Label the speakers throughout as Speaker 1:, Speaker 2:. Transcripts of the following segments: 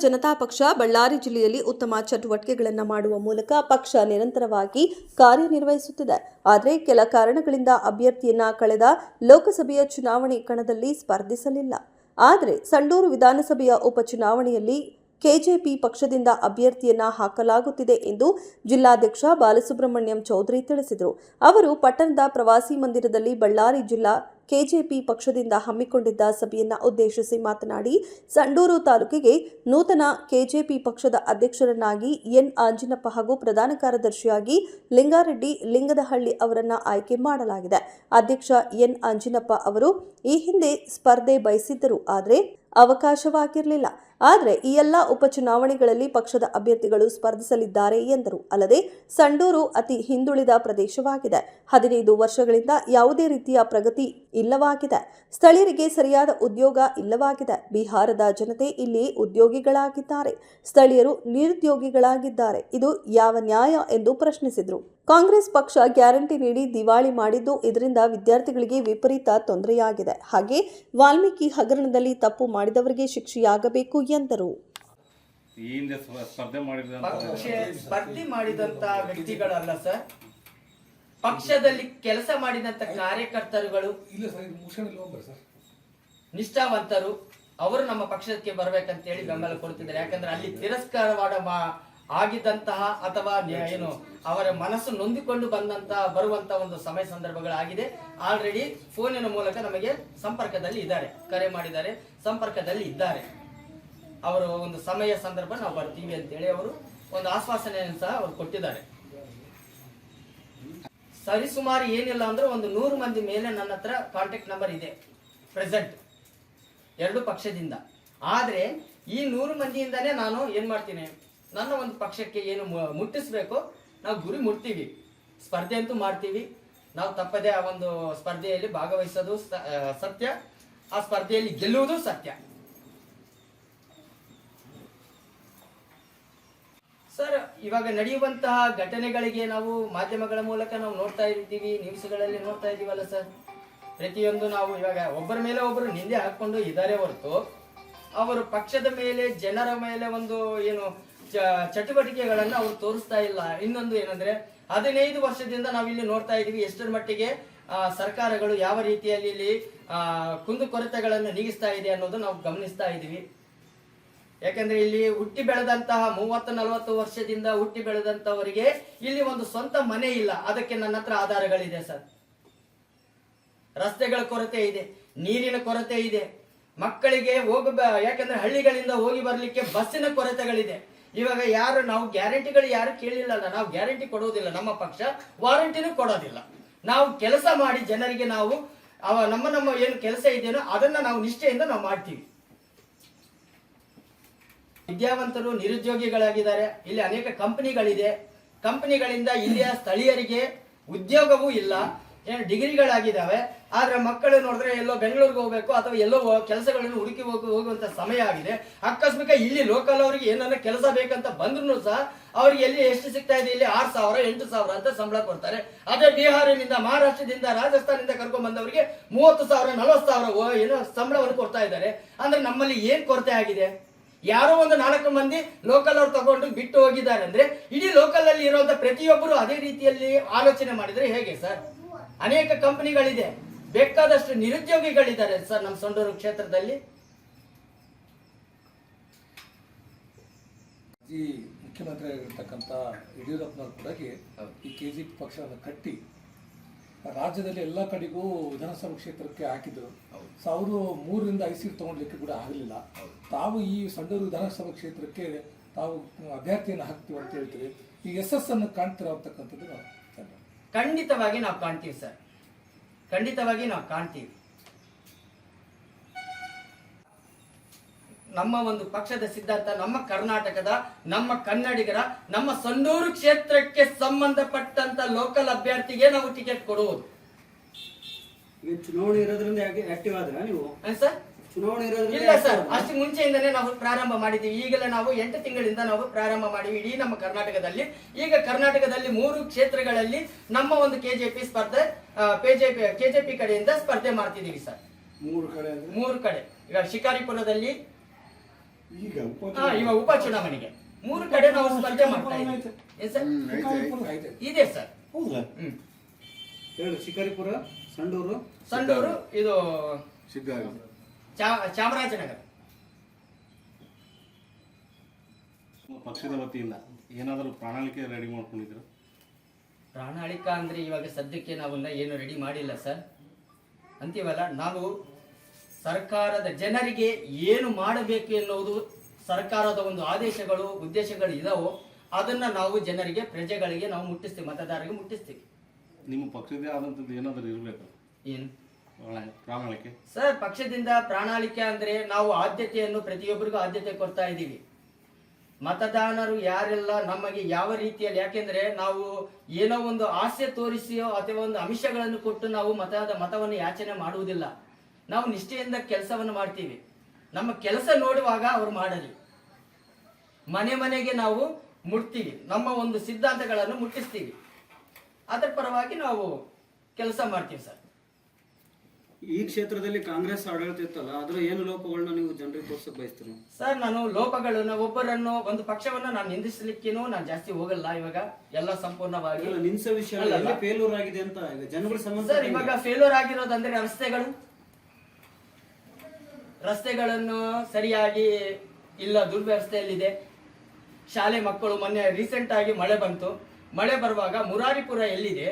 Speaker 1: ಜನತಾ ಪಕ್ಷ ಬಳ್ಳಾರಿ ಜಿಲ್ಲೆಯಲ್ಲಿ ಉತ್ತಮ ಚಟುವಟಿಕೆಗಳನ್ನು ಮಾಡುವ ಮೂಲಕ ಪಕ್ಷ ನಿರಂತರವಾಗಿ ಕಾರ್ಯನಿರ್ವಹಿಸುತ್ತಿದೆ. ಆದರೆ ಕೆಲ ಕಾರಣಗಳಿಂದ ಅಭ್ಯರ್ಥಿಯನ್ನ ಕಳೆದ ಲೋಕಸಭೆಯ ಚುನಾವಣೆ ಕಣದಲ್ಲಿ ಸ್ಪರ್ಧಿಸಲಿಲ್ಲ. ಆದರೆ ಸಂಡೂರು ವಿಧಾನಸಭೆಯ ಉಪಚುನಾವಣೆಯಲ್ಲಿ ಕೆಜೆಪಿ ಪಕ್ಷದಿಂದ ಅಭ್ಯರ್ಥಿಯನ್ನ ಹಾಕಲಾಗುತ್ತಿದೆ ಎಂದು ಜಿಲ್ಲಾಧ್ಯಕ್ಷ ಬಾಲಸುಬ್ರಹ್ಮಣ್ಯಂ ಚೌಧರಿ ತಿಳಿಸಿದರು. ಅವರು ಪಟ್ಟಣದ ಪ್ರವಾಸಿ ಮಂದಿರದಲ್ಲಿ ಬಳ್ಳಾರಿ ಜಿಲ್ಲಾ ಕೆಜೆಪಿ ಪಕ್ಷದಿಂದ ಹಮ್ಮಿಕೊಂಡಿದ್ದ ಸಭೆಯನ್ನ ಉದ್ದೇಶಿಸಿ ಮಾತನಾಡಿ, ಸಂಡೂರು ತಾಲೂಕಿಗೆ ನೂತನ ಕೆಜೆಪಿ ಪಕ್ಷದ ಅಧ್ಯಕ್ಷರನ್ನಾಗಿ ಎನ್. ಆಂಜಿನಪ್ಪ ಹಾಗೂ ಪ್ರಧಾನ ಕಾರ್ಯದರ್ಶಿಯಾಗಿ ಲಿಂಗಾರೆಡ್ಡಿ ಲಿಂಗದಹಳ್ಳಿ ಅವರನ್ನ ಆಯ್ಕೆ ಮಾಡಲಾಗಿದೆ. ಅಧ್ಯಕ್ಷ ಎನ್. ಆಂಜಿನಪ್ಪ ಅವರು ಈ ಹಿಂದೆ ಸ್ಪರ್ಧೆ ಬಯಸಿದ್ದರು, ಆದರೆ ಅವಕಾಶವಾಗಿರಲಿಲ್ಲ. ಆದರೆ ಈ ಎಲ್ಲ ಉಪಚುನಾವಣೆಗಳಲ್ಲಿ ಪಕ್ಷದ ಅಭ್ಯರ್ಥಿಗಳು ಸ್ಪರ್ಧಿಸಲಿದ್ದಾರೆ ಎಂದರು. ಅಲ್ಲದೆ ಸಂಡೂರು ಅತಿ ಹಿಂದುಳಿದ ಪ್ರದೇಶವಾಗಿದೆ. ಹದಿನೈದು ವರ್ಷಗಳಿಂದ ಯಾವುದೇ ರೀತಿಯ ಪ್ರಗತಿ ಇಲ್ಲವಾಗಿದೆ. ಸ್ಥಳೀಯರಿಗೆ ಸರಿಯಾದ ಉದ್ಯೋಗ ಇಲ್ಲವಾಗಿದೆ. ಬಿಹಾರದ ಜನತೆ ಇಲ್ಲಿ ಉದ್ಯೋಗಿಗಳಾಗಿದ್ದಾರೆ. ಸ್ಥಳೀಯರು ನಿರುದ್ಯೋಗಿಗಳಾಗಿದ್ದಾರೆ. ಇದು ಯಾವ ನ್ಯಾಯ ಎಂದು ಪ್ರಶ್ನಿಸಿದರು. ಕಾಂಗ್ರೆಸ್ ಪಕ್ಷ ಗ್ಯಾರಂಟಿ ನೀಡಿ ದಿವಾಳಿ ಮಾಡಿದ್ದು ಇದರಿಂದ ವಿದ್ಯಾರ್ಥಿಗಳಿಗೆ ವಿಪರೀತ ತೊಂದರೆಯಾಗಿದೆ. ಹಾಗೆ ವಾಲ್ಮೀಕಿ ಹಗರಣದಲ್ಲಿ ತಪ್ಪು ಮಾಡಿದವರಿಗೆ ಶಿಕ್ಷೆಯಾಗಬೇಕು ಎಂದರು.
Speaker 2: ಈ ಹಿಂದೆ ಸ್ಪರ್ಧೆ ಮಾಡಿದಂತ
Speaker 3: ಪಕ್ಷ ಸ್ಪರ್ಧೆ ಮಾಡಿದಂತ ವ್ಯಕ್ತಿಗಳಲ್ಲ ಸರ್. ಪಕ್ಷದಲ್ಲಿ ಕೆಲಸ ಮಾಡಿದಂತ ಕಾರ್ಯಕರ್ತರುಗಳು
Speaker 4: ಇಲ್ಲ ಸರ್ ಇದು ಮುಗಿಸ್ಕೊಂಡು ಇಲ್ಲಿ ಸರ್.
Speaker 3: ನಿಷ್ಠಾವಂತರು ಅವರು ನಮ್ಮ ಪಕ್ಷಕ್ಕೆ ಬರಬೇಕಂತ ಹೇಳಿ ಬೆಂಬಲ ಕೊಡ್ತಿದ್ದಾರೆ. ಯಾಕಂದ್ರೆ ಅಲ್ಲಿ ತಿರಸ್ಕಾರವಾದ ಮಾ ಆಗಿದ್ದಂತಹ ಅಥವಾ ಏನು ಅವರ ಮನಸ್ಸು ನೊಂದಿಕೊಂಡು ಬಂದಂತ ಬರುವಂತ ಒಂದು ಸಮಯ ಸಂದರ್ಭಗಳಾಗಿದೆ. ಆಲ್ರೆಡಿ ಫೋನಿನ ಮೂಲಕ ನಮಗೆ ಸಂಪರ್ಕದಲ್ಲಿ ಇದ್ದಾರೆ. ಕರೆ ಮಾಡಿದ್ದಾರೆ. ಸಂಪರ್ಕದಲ್ಲಿ ಇದ್ದಾರೆ. ಅವರು ಒಂದು ಸಮಯ ಸಂದರ್ಭ ನಾವು ಬರ್ತೀವಿ ಅಂತೇಳಿ ಅವರು ಒಂದು ಆಶ್ವಾಸನೆಯನ್ನು ಸಹ ಅವರು ಕೊಟ್ಟಿದ್ದಾರೆ. ಸರಿಸುಮಾರು ಏನಿಲ್ಲ ಅಂದ್ರೆ ಒಂದು ನೂರು ಮಂದಿ ಮೇಲೆ ನನ್ನ ಹತ್ರ ಕಾಂಟ್ಯಾಕ್ಟ್ ನಂಬರ್ ಇದೆ. ಪ್ರೆಸೆಂಟ್ ಎರಡು ಪಕ್ಷದಿಂದ. ಆದರೆ ಈ ನೂರು ಮಂದಿಯಿಂದನೇ ನಾನು ಏನ್ ಮಾಡ್ತೀನಿ? ನನ್ನ ಒಂದು ಪಕ್ಷಕ್ಕೆ ಏನು ಮುಟ್ಟಿಸ್ಬೇಕು? ನಾವು ಗುರಿ ಮುಟ್ತೀವಿ. ಸ್ಪರ್ಧೆ ಅಂತೂ ಮಾಡ್ತೀವಿ. ನಾವು ತಪ್ಪದೇ ಆ ಒಂದು ಸ್ಪರ್ಧೆಯಲ್ಲಿ ಭಾಗವಹಿಸೋದು ಸತ್ಯ. ಆ ಸ್ಪರ್ಧೆಯಲ್ಲಿ ಗೆಲ್ಲುವುದು ಸತ್ಯ. ಸರ್, ಇವಾಗ ನಡೆಯುವಂತಹ ಘಟನೆಗಳಿಗೆ ನಾವು ಮಾಧ್ಯಮಗಳ ಮೂಲಕ ನಾವು ನೋಡ್ತಾ ಇದ್ದೀವಿ ನ್ಯೂಸ್ಗಳಲ್ಲಿ ನೋಡ್ತಾ ಇದ್ದೀವಲ್ಲ ಸರ್. ಪ್ರತಿಯೊಂದು ನಾವು ಇವಾಗ ಒಬ್ಬರ ಮೇಲೆ ಒಬ್ಬರು ನಿಂದೆ ಹಾಕೊಂಡು ಇದ್ದಾರೆ ಹೊರತು, ಅವರು ಪಕ್ಷದ ಮೇಲೆ, ಜನರ ಮೇಲೆ ಒಂದು ಏನು ಚಟುವಟಿಕೆಗಳನ್ನ ಅವರು ತೋರಿಸ್ತಾ ಇಲ್ಲ. ಇನ್ನೊಂದು ಏನಂದ್ರೆ, ಹದಿನೈದು ವರ್ಷದಿಂದ ನಾವಿಲ್ಲಿ ನೋಡ್ತಾ ಇದೀವಿ ಎಷ್ಟರ ಮಟ್ಟಿಗೆ ಸರ್ಕಾರಗಳು ಯಾವ ರೀತಿಯಲ್ಲಿ ಇಲ್ಲಿ ಕುಂದುಕೊರತೆಗಳನ್ನು ನೀಗಿಸ್ತಾ ಇದೆ ಅನ್ನೋದು ನಾವು ಗಮನಿಸ್ತಾ ಇದೀವಿ. ಯಾಕಂದ್ರೆ ಇಲ್ಲಿ ಹುಟ್ಟಿ ಬೆಳೆದಂತಹ ಮೂವತ್ತು, ನಲವತ್ತು ವರ್ಷದಿಂದ ಹುಟ್ಟಿ ಬೆಳೆದಂತವರಿಗೆ ಇಲ್ಲಿ ಒಂದು ಸ್ವಂತ ಮನೆ ಇಲ್ಲ. ಅದಕ್ಕೆ ನನ್ನ ಹತ್ರ ಆಧಾರಗಳಿದೆ ಸರ್. ರಸ್ತೆಗಳ ಕೊರತೆ ಇದೆ, ನೀರಿನ ಕೊರತೆ ಇದೆ, ಮಕ್ಕಳಿಗೆ ಹೋಗ ಯಾಕಂದ್ರೆ ಹಳ್ಳಿಗಳಿಂದ ಹೋಗಿ ಬರಲಿಕ್ಕೆ ಬಸ್ಸಿನ ಕೊರತೆಗಳಿದೆ. ಇವಾಗ ಯಾರು ನಾವು ಗ್ಯಾರಂಟಿಗಳು ಯಾರು ಕೇಳಿಲ್ಲ ಅಲ್ಲ ನಾವು ಗ್ಯಾರಂಟಿ ಕೊಡುವುದಿಲ್ಲ ನಮ್ಮ ಪಕ್ಷ ವಾರಂಟಿನೂ ಕೊಡೋದಿಲ್ಲ. ನಾವು ಕೆಲಸ ಮಾಡಿ ಜನರಿಗೆ ನಾವು ನಮ್ಮ ನಮ್ಮ ಏನು ಕೆಲಸ ಇದೆಯೋ ಅದನ್ನ ನಾವು ನಿಷ್ಠೆಯಿಂದ ನಾವು ಮಾಡ್ತೀವಿ. ವಿದ್ಯಾವಂತರು ನಿರುದ್ಯೋಗಿಗಳಾಗಿದ್ದಾರೆ, ಇಲ್ಲಿ ಅನೇಕ ಕಂಪನಿಗಳಿದೆ. ಕಂಪನಿಗಳಿಂದ ಇಲ್ಲಿಯ ಸ್ಥಳೀಯರಿಗೆ ಉದ್ಯೋಗವೂ ಇಲ್ಲ. ಏನು ಡಿಗ್ರಿಗಳಾಗಿದ್ದಾವೆ, ಆದ್ರೆ ಮಕ್ಕಳು ನೋಡಿದ್ರೆ ಎಲ್ಲೋ ಬೆಂಗಳೂರಿಗೆ ಹೋಗ್ಬೇಕು ಅಥವಾ ಎಲ್ಲೋ ಕೆಲಸಗಳನ್ನು ಹುಡುಕಿ ಹೋಗಿ, ಹೋಗುವಂತ ಸಮಯ ಆಗಿದೆ. ಆಕಸ್ಮಿಕ ಇಲ್ಲಿ ಲೋಕಲ್ ಅವರಿಗೆ ಏನನ್ನ ಕೆಲಸ ಬೇಕಂತ ಬಂದ್ರು ಸಹ ಅವ್ರಿಗೆ ಎಲ್ಲಿ ಎಷ್ಟು ಸಿಗ್ತಾ ಇದೆ, ಇಲ್ಲಿ ಆರ್ ಸಾವಿರ, ಎಂಟು ಸಾವಿರ ಅಂತ ಸಂಬಳ ಕೊಡ್ತಾರೆ. ಅದೇ ಬಿಹಾರಿನಿಂದ, ಮಹಾರಾಷ್ಟ್ರದಿಂದ, ರಾಜಸ್ಥಾನದಿಂದ ಕರ್ಕೊಂಡ್ ಬಂದವರಿಗೆ ಮೂವತ್ತು ಸಾವಿರ, ನಲವತ್ತು ಸಾವಿರ ಏನೋ ಸಂಬಳವನ್ನು ಕೊಡ್ತಾ ಇದ್ದಾರೆ. ಅಂದ್ರೆ ನಮ್ಮಲ್ಲಿ ಏನ್ ಕೊರತೆ ಆಗಿದೆ? ಯಾರೋ ಒಂದು ನಾಲ್ಕು ಮಂದಿ ಲೋಕಲ್ ಅವ್ರು ತಗೊಂಡು ಬಿಟ್ಟು ಹೋಗಿದ್ದಾರೆ ಅಂದ್ರೆ ಇಡೀ ಲೋಕಲ್ ಅಲ್ಲಿ ಇರುವಂತ ಪ್ರತಿಯೊಬ್ಬರು ಅದೇ ರೀತಿಯಲ್ಲಿ ಆಲೋಚನೆ ಮಾಡಿದ್ರೆ ಹೇಗೆ ಸರ್? ಅನೇಕ ಕಂಪನಿಗಳಿದೆ. ಬೇಕಾದಷ್ಟು ನಿರುದ್ಯೋಗಿಗಳಿದ್ದಾರೆ ಸರ್ ನಮ್ಮ ಸೊಂಡೂರು ಕ್ಷೇತ್ರದಲ್ಲಿ.
Speaker 4: ಈ ಮುಖ್ಯಮಂತ್ರಿ ಆಗಿರ್ತಕ್ಕಂಥ ಯಡಿಯೂರಪ್ಪನವ್ರ ಕೂಡ ಈ ಕೆ ಜಿ ಪಕ್ಷವನ್ನು ಕಟ್ಟಿ ರಾಜ್ಯದಲ್ಲಿ ಎಲ್ಲ ಕಡೆಗೂ ವಿಧಾನಸಭಾ ಕ್ಷೇತ್ರಕ್ಕೆ ಹಾಕಿದ್ರು. ಸೊ ಅವರು ಮೂರರಿಂದ ಐದು ಸೀಟ್ ತಗೊಳ್ಲಿಕ್ಕೆ ಕೂಡ ಆಗಲಿಲ್ಲ. ತಾವು ಈ ಸಂಡೂರು ವಿಧಾನಸಭಾ ಕ್ಷೇತ್ರಕ್ಕೆ ತಾವು ಅಭ್ಯರ್ಥಿಯನ್ನು ಹಾಕ್ತೀವಿ ಅಂತ ಹೇಳ್ತೀವಿ. ಈ ಯಶಸ್ಸನ್ನು ಎಸ್ ಅನ್ನು ಕಾಣ್ತಿರೋ ಅಂತಕ್ಕಂಥದ್ದು.
Speaker 3: ಖಂಡಿತವಾಗಿ ನಾವು ಕಾಣ್ತೀವಿ ಸರ್. ಖಂಡಿತವಾಗಿ ನಾವು ಕಾಣ್ತೀವಿ. ನಮ್ಮ ಒಂದು ಪಕ್ಷದ ಸಿದ್ಧಾಂತ ನಮ್ಮ ಕರ್ನಾಟಕದ ನಮ್ಮ ಕನ್ನಡಿಗರ ನಮ್ಮ ಸಂದೂರು ಕ್ಷೇತ್ರಕ್ಕೆ ಸಂಬಂಧಪಟ್ಟಂತ ಲೋಕಲ್ ಅಭ್ಯರ್ಥಿಗೆ ನಾವು ಟಿಕೆಟ್ ಕೊಡುವುದು.
Speaker 5: ಚುನಾವಣೆ ಇರೋದ್ರಿಂದ ಆಕ್ಟಿವ್ ಆದ್ರ ನೀವು?
Speaker 3: ಸರ್?
Speaker 5: ಚುನಾವಣೆ ಇರೋದ್ರಿಂದ
Speaker 3: ಇಲ್ಲ ಸರ್ ಅಷ್ಟು ಮುಂಚೆಯಿಂದಲೇ ನಾವು ಪ್ರಾರಂಭ ಮಾಡಿದ್ದೀವಿ. ಈಗಲೇ ನಾವು ಎಂಟು ತಿಂಗಳಿಂದ ನಾವು ಪ್ರಾರಂಭ ಮಾಡಿವಿ ಇಡೀ ನಮ್ಮ ಕರ್ನಾಟಕದಲ್ಲಿ. ಈಗ ಕರ್ನಾಟಕದಲ್ಲಿ ಮೂರು ಕ್ಷೇತ್ರಗಳಲ್ಲಿ ನಮ್ಮ ಒಂದು ಕೆಜೆಪಿ ಸ್ಪರ್ಧೆ ಕೆಜೆಪಿ ಕೆಜೆಪಿ ಕಡೆಯಿಂದ ಸ್ಪರ್ಧೆ ಮಾಡ್ತಿದ್ದೀವಿ ಸರ್.
Speaker 5: ಮೂರು ಕಡೆ
Speaker 3: ಮೂರು ಕಡೆ. ಈಗ ಶಿಕಾರಿಪುರದಲ್ಲಿ
Speaker 6: ಈಗ ಉಪ
Speaker 3: ಚುನಾವಣೆಗೆ ಇವಾಗ ಉಪಚುನಾವಣೆಗೆ ಮೂರು ಕಡೆ ನಾವು ಸ್ಪರ್ಧೆ ಮಾಡ್ತಾ ಇದ್ದೀವಿ. ಸರ್? ಇದೆ ಸರ್.
Speaker 6: ಹೌದಾ?
Speaker 3: ಹ್ಮ್.
Speaker 5: ಶಿಕಾರಿಪುರ ಸಂಡೂರು?
Speaker 3: ಸಂಡೂರು ಇದು
Speaker 6: ಸಿದ್ಧಾರ್ಥ
Speaker 3: ಚಾಮರಾಜನಗರ.
Speaker 2: ನಿಮ್ಮ ಪಕ್ಷದ ವತಿಯಿಂದ ಏನಾದರೂ ಪ್ರಣಾಳಿಕೆ ರೆಡಿ ಮಾಡ್ಕೊಂಡಿದ್ರು
Speaker 3: ಪ್ರಣಾಳಿಕ ಅಂದ್ರೆ ಇವಾಗ ಸದ್ಯಕ್ಕೆ ನಾವನ್ನ ಏನು ರೆಡಿ ಮಾಡಿಲ್ಲ ಸರ್. ಅಂತೀವಲ್ಲ ನಾವು ಸರ್ಕಾರದ ಜನರಿಗೆ ಏನು ಮಾಡಬೇಕು ಎನ್ನುವುದು ಸರ್ಕಾರದ ಒಂದು ಆದೇಶಗಳು ಉದ್ದೇಶಗಳು ಇದಾವೋ ಅದನ್ನ ನಾವು ಜನರಿಗೆ ಪ್ರಜೆಗಳಿಗೆ ನಾವು ಮುಟ್ಟಿಸ್ತೀವಿ ಮತದಾರರಿಗೆ ಮುಟ್ಟಿಸ್ತೀವಿ.
Speaker 2: ನಿಮ್ಮ ಪಕ್ಷದೇ ಆದಂಥದ್ದು ಏನಾದರೂ ಇರಬೇಕು?
Speaker 3: ಏನು? ಸರ್ ಪಕ್ಷದಿಂದ ಪ್ರಣಾಳಿಕೆ ಅಂದ್ರೆ ನಾವು ಆದ್ಯತೆಯನ್ನು ಪ್ರತಿಯೊಬ್ಬರಿಗೂ ಆದ್ಯತೆ ಕೊಡ್ತಾ ಇದ್ದೀವಿ. ಮತದಾನರು ಯಾರೆಲ್ಲ ನಮಗೆ ಯಾವ ರೀತಿಯಲ್ಲಿ, ಯಾಕೆಂದ್ರೆ ನಾವು ಏನೋ ಒಂದು ಆಸೆ ತೋರಿಸಿಯೋ ಅಥವಾ ಒಂದು ಅಂಶಗಳನ್ನು ಕೊಟ್ಟು ನಾವು ಮತದ ಮತವನ್ನು ಯಾಚನೆ ಮಾಡುವುದಿಲ್ಲ. ನಾವು ನಿಷ್ಠೆಯಿಂದ ಕೆಲಸವನ್ನು ಮಾಡ್ತೀವಿ. ನಮ್ಮ ಕೆಲಸ ನೋಡುವಾಗ ಅವ್ರು ಮಾಡಲಿ. ಮನೆ ಮನೆಗೆ ನಾವು ಮುಟ್ತೀವಿ. ನಮ್ಮ ಒಂದು ಸಿದ್ಧಾಂತಗಳನ್ನು ಮುಟ್ಟಿಸ್ತೀವಿ. ಅದರ ಪರವಾಗಿ ನಾವು ಕೆಲಸ ಮಾಡ್ತೀವಿ ಸರ್
Speaker 5: ಈ ಕ್ಷೇತ್ರದಲ್ಲಿ ಕಾಂಗ್ರೆಸ್ ಆಡಳಿತ ಇತ್ತಲ್ಲ ಅದರ ಏನು ಲೋಪಗಳನ್ನ ನೀವು ಜನರಿಗೆ ತೋರ್ಸಕ್ ಬಯಸ್ತೀರಿ?
Speaker 3: ಸರ್ ನಾನು ಲೋಪಗಳನ್ನ ಒಬ್ಬರನ್ನು ಒಂದು ಪಕ್ಷವನ್ನ ನಾನು ನಿಂದಿಸಲಿಕ್ಕೇನು ನಾನು ಜಾಸ್ತಿ ಹೋಗಲ್ಲ ಇವಾಗ ಎಲ್ಲ ಸಂಪೂರ್ಣವಾಗಿ.
Speaker 5: ನಿನ್ಸ ವಿಷಯ ಫೇಲೂರ್ ಫೇಲ್ಯೂರ್ ಆಗಿದೆ ಅಂತ ಜನಗಳ ಸಂಬಂಧ
Speaker 3: ಸರ್ ಇವಾಗ ಫೇಲ್ಯೂರ್ ಆಗಿರೋದಂದ್ರೆ ರಸ್ತೆಗಳು. ರಸ್ತೆಗಳನ್ನು ಸರಿಯಾಗಿ ಇಲ್ಲ ದುರ್ವ್ಯವಸ್ಥೆಯಲ್ಲಿದೆ. ಶಾಲೆ ಮಕ್ಕಳು ಮೊನ್ನೆ ರೀಸೆಂಟ್ ಆಗಿ ಮಳೆ ಬಂತು. ಮಳೆ ಬರುವಾಗ ಮುರಾರಿಪುರ ಎಲ್ಲಿದೆ?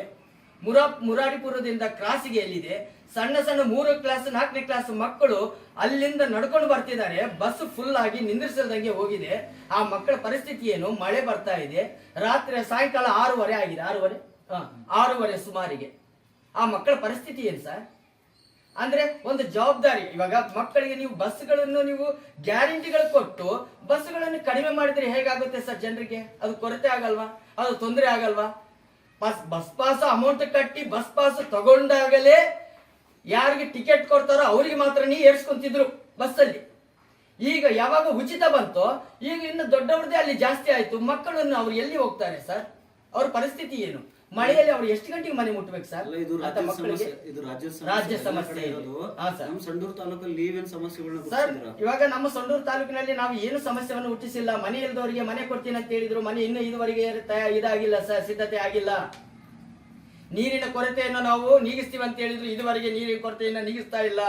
Speaker 3: ಮುರಾ ಮುರಾರಿಪುರದಿಂದ ಕ್ರಾಸಿಗೆ ಎಲ್ಲಿದೆ? ಸಣ್ಣ ಸಣ್ಣ ಮೂರು ಕ್ಲಾಸ್ ನಾಲ್ಕನೇ ಕ್ಲಾಸ್ ಮಕ್ಕಳು ಅಲ್ಲಿಂದ ನಡ್ಕೊಂಡು ಬರ್ತಿದ್ದಾರೆ. ಬಸ್ ಫುಲ್ ಆಗಿ ನಿಂದ್ರಿಸದಂಗೆ ಹೋಗಿದೆ. ಆ ಮಕ್ಕಳ ಪರಿಸ್ಥಿತಿ ಏನು? ಮಳೆ ಬರ್ತಾ ಇದೆ. ರಾತ್ರಿ, ಸಾಯಂಕಾಲ ಆರೂವರೆ ಆಗಿದೆ. ಆರೂವರೆ? ಆರೂವರೆ ಸುಮಾರಿಗೆ. ಆ ಮಕ್ಕಳ ಪರಿಸ್ಥಿತಿ ಏನು ಸರ್? ಅಂದ್ರೆ ಒಂದು ಜವಾಬ್ದಾರಿ. ಇವಾಗ ಮಕ್ಕಳಿಗೆ ನೀವು ಬಸ್ಗಳನ್ನು ನೀವು ಗ್ಯಾರಂಟಿಗಳು ಕೊಟ್ಟು ಬಸ್ಗಳನ್ನು ಕಡಿಮೆ ಮಾಡಿದ್ರೆ ಹೇಗಾಗುತ್ತೆ ಸರ್ ಜನರಿಗೆ? ಅದು ಕೊರತೆ ಆಗಲ್ವಾ? ಅದು ತೊಂದರೆ ಆಗಲ್ವಾ? ಬಸ್ ಬಸ್ ಪಾಸ್ ಅಮೌಂಟ್ ಕಟ್ಟಿ ಬಸ್ ಪಾಸ್ ತಗೊಂಡಾಗಲೇ ಯಾರಿಗೆ ಟಿಕೆಟ್ ಕೊಡ್ತಾರೋ ಅವರಿಗೆ ಮಾತ್ರ ನೀ ಏರ್ಸ್ಕೊಂತಿದ್ರು ಬಸ್ಸಲ್ಲಿ. ಈಗ ಯಾವಾಗ ಉಚಿತ ಬಂತೋ, ಈಗ ಇನ್ನು ದೊಡ್ಡವ್ರದ್ದೇ ಅಲ್ಲಿ ಜಾಸ್ತಿ ಆಯಿತು, ಮಕ್ಕಳನ್ನು ಅವ್ರು ಎಲ್ಲಿ ಹೋಗ್ತಾರೆ ಸರ್? ಅವ್ರ ಪರಿಸ್ಥಿತಿ ಏನು? ಮಳೆಯಲ್ಲಿ ಅವ್ರು ಎಷ್ಟು ಗಂಟೆಗೆ ಮನೆ ಮುಟ್ಬೇಕು ಸರ್?
Speaker 5: ಇದು
Speaker 3: ಅಂತ
Speaker 5: ರಾಜ್ಯ
Speaker 3: ಮಕ್ಕಳಿಗೆ
Speaker 5: ಸಮಸ್ಯೆ ಇದು ರಾಜ್ಯ
Speaker 3: ರಾಜ್ಯ ಸಮಸ್ಯೆ ಇದೆ.
Speaker 5: ಇರೋದು
Speaker 3: ಹಾ, ಸರ್.
Speaker 5: ನಮ್ಮ ಸಂಡೂರು ತಾಲೂಕಲ್ಲಿ ನೀವೇನ್ ಸಮಸ್ಯೆಗಳನ್ನ
Speaker 3: ಸರ್ ಇವಾಗ ನಮ್ಮ ಸಂಡೂರು ತಾಲೂಕಿನಲ್ಲಿ ನಾವು ಏನು ಸಮಸ್ಯೆಯನ್ನು ಹುಟ್ಟಿಸಿಲ್ಲ ಮನೆ ಇಲ್ದವರಿಗೆ ಮನೆ ಕೊಡ್ತೀನಿ ಅಂತ ಹೇಳಿದ್ರು ಮನೆ ಇನ್ನು ಇದುವರೆಗೆ ತಯ- ಇದಾಗಿಲ್ಲ ಸರ್ ಸಿದ್ಧತೆ ಆಗಿಲ್ಲ. ನೀರಿನ ಕೊರತೆಯನ್ನು ನಾವು ನೀಗಿಸ್ತೀವಿ ಅಂತ ಹೇಳಿದ್ರು ಇದುವರೆಗೆ ನೀರಿನ ಕೊರತೆಯನ್ನು ನೀಗಿಸ್ತಾ ಇಲ್ಲ.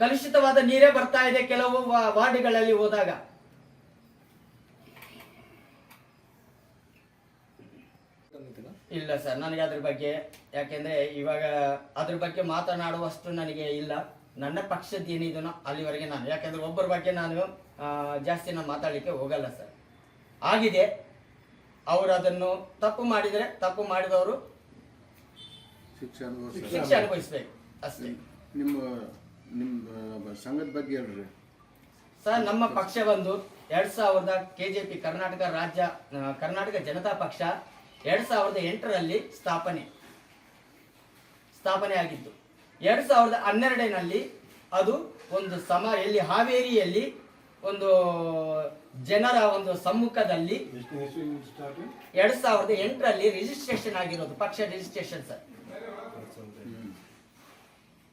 Speaker 3: ಕಲುಷಿತವಾದ ನೀರೇ ಬರ್ತಾ ಇದೆ ಕೆಲವು ವಾ- ವಾರ್ಡ್ಗಳಲ್ಲಿ ಹೋದಾಗ. ಇಲ್ಲ ಸರ್ ನನಗೆ ಅದ್ರ ಬಗ್ಗೆ ಯಾಕೆಂದ್ರೆ ಇವಾಗ ಅದ್ರ ಬಗ್ಗೆ ಮಾತನಾಡುವಷ್ಟು ನನಗೆ ಇಲ್ಲ. ನನ್ನ ಪಕ್ಷದ ಏನಿದನೋ ಅಲ್ಲಿವರೆಗೆ ನಾನು ಯಾಕೆಂದ್ರೆ ಒಬ್ಬರ ಬಗ್ಗೆ ನಾನು ಜಾಸ್ತಿ ನಾನು ಮಾತಾಡಲಿಕ್ಕೆ ಹೋಗಲ್ಲ ಸರ್. ಆಗಿದೆ ಅವರು ಅದನ್ನು ತಪ್ಪು ಮಾಡಿದರೆ ತಪ್ಪು ಮಾಡಿದವರು
Speaker 6: ಶಿಕ್ಷೆ
Speaker 3: ಅನುಭವಿಸಬೇಕು. ಅಷ್ಟೇ.
Speaker 6: ನಿಮ್ಮ ನಿಮ್ಮ ಸಂಘದ ಬಗ್ಗೆ ಹೇಳ್ರಿ.
Speaker 3: ಸರ್ ನಮ್ಮ ಪಕ್ಷ ಬಂದು ಎರಡ್ ಸಾವಿರದ ಕೆಜೆಪಿ ಕರ್ನಾಟಕ ರಾಜ್ಯ ಕರ್ನಾಟಕ ಜನತಾ ಪಕ್ಷ ಎರಡ್ ಸಾವಿರದ ಎಂಟರಲ್ಲಿ ಸ್ಥಾಪನೆ. ಸ್ಥಾಪನೆ ಆಗಿತ್ತು ಎರಡ್ ಸಾವಿರದ ಹನ್ನೆರಡನಲ್ಲಿ ಅದು ಒಂದು ಸಮ ಎಲ್ಲಿ ಹಾವೇರಿಯಲ್ಲಿ ಒಂದು ಜನರ ಒಂದು ಸಮ್ಮುಖದಲ್ಲಿ ಎರಡ್ ಸಾವಿರದ ಎಂಟರಲ್ಲಿ ರಿಜಿಸ್ಟ್ರೇಷನ್ ಆಗಿರೋದು ಪಕ್ಷ ರಿಜಿಸ್ಟ್ರೇಷನ್ ಸರ್.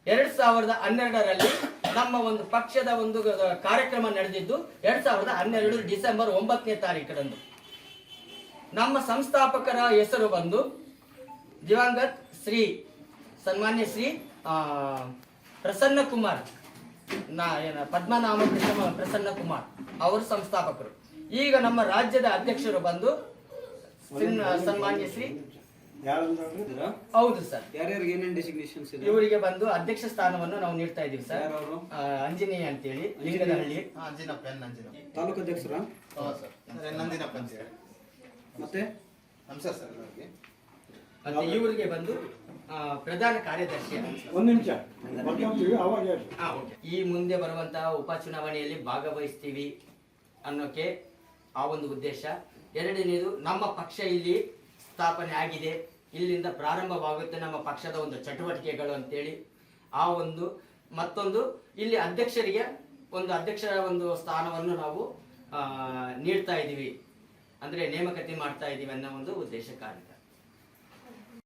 Speaker 3: ಎರಡ್ ಸಾವಿರದ ಹನ್ನೆರಡರಲ್ಲಿ ನಮ್ಮ ಒಂದು ಪಕ್ಷದ ಒಂದು ಕಾರ್ಯಕ್ರಮ ನಡೆದಿದ್ದು ಎರಡ್ ಸಾವಿರದ ಹನ್ನೆರಡು ಡಿಸೆಂಬರ್ ಒಂಬತ್ತನೇ ತಾರೀಕರಂದು ನಮ್ಮ ಸಂಸ್ಥಾಪಕರ ಹೆಸರು ಬಂದು ದಿವಂಗತ್ ಶ್ರೀ ಸನ್ಮಾನ್ಯ ಶ್ರೀ ಆ, ಪ್ರಸನ್ನ ಕುಮಾರ್. ನಾ ಏನ ಪದ್ಮನಾಮ ಪ್ರಸನ್ನ ಕುಮಾರ್ ಅವರು ಸಂಸ್ಥಾಪಕರು. ಈಗ ನಮ್ಮ ರಾಜ್ಯದ ಅಧ್ಯಕ್ಷರು ಬಂದು ಸಿನ್- ಸನ್ಮಾನ್ಯ ಶ್ರೀ? ಹೌದು ಸರ್.
Speaker 5: ಯಾರ್ಯಾರಿಗೆ ಏನೇನು ಡೆಸಿಗ್ನೇಷನ್ಸ್ ಇದೆ?
Speaker 3: ಇವರಿಗೆ ಬಂದು ಅಧ್ಯಕ್ಷ ಸ್ಥಾನವನ್ನು ನಾವು ನೀಡ್ತಾ ಇದ್ದೀವಿ ಸರ್. ಅಂಜನೇಯ ಅಂತೇಳಿ. ಲಿಂಗದಹಳ್ಳಿ
Speaker 7: ಅಂಜಿನಪ್ಪ
Speaker 5: ತಾಲೂಕು ಅಧ್ಯಕ್ಷರ?
Speaker 7: ಹೌದು ಸರ್. ನಂಜಿನಪ್ಪ ನಂದಿನಪ್ಪ ಅಂತ ಹೇಳಿ.
Speaker 5: ಮತ್ತೆ?
Speaker 7: ನಮಸ್ಕಾರ ಸರ್ ಎಲ್ಲರಿಗೆ
Speaker 3: ಮತ್ತೆ ಇವರಿಗೆ ಬಂದು ಆ, ಪ್ರಧಾನ ಕಾರ್ಯದರ್ಶಿ
Speaker 8: ಒಂದು ನಿಮಿಷ. ಬರ್ಕೊಂತೀವಿ ಅವಾಗ ಹೇಳಿ
Speaker 3: ಆ, ಓಕೆ. ಈ ಮುಂದೆ ಬರುವಂತಹ ಉಪಚುನಾವಣೆಯಲ್ಲಿ ಭಾಗವಹಿಸ್ತೀವಿ ಅನ್ನೋಕೆ ಆ ಒಂದು ಉದ್ದೇಶ. ಎರಡನೇದು ನಮ್ಮ ಪಕ್ಷ ಇಲ್ಲಿ ಸ್ಥಾಪನೆ ಆಗಿದೆ. ಇಲ್ಲಿಂದ ಪ್ರಾರಂಭವಾಗುತ್ತೆ ನಮ್ಮ ಪಕ್ಷದ ಒಂದು ಚಟುವಟಿಕೆಗಳು ಅಂತೇಳಿ. ಆ ಒಂದು ಮತ್ತೊಂದು ಇಲ್ಲಿ ಅಧ್ಯಕ್ಷರಿಗೆ ಒಂದು ಅಧ್ಯಕ್ಷರ ಒಂದು ಸ್ಥಾನವನ್ನು ನಾವು ಆ, ನೀಡ್ತಾ ಇದ್ದೀವಿ. ಅಂದ್ರೆ ನೇಮಕತೆ ಮಾಡ್ತಾ ಇದ್ದೀವಿ ಅನ್ನೋ ಒಂದು ಉದ್ದೇಶಕ್ಕಾಗಿ.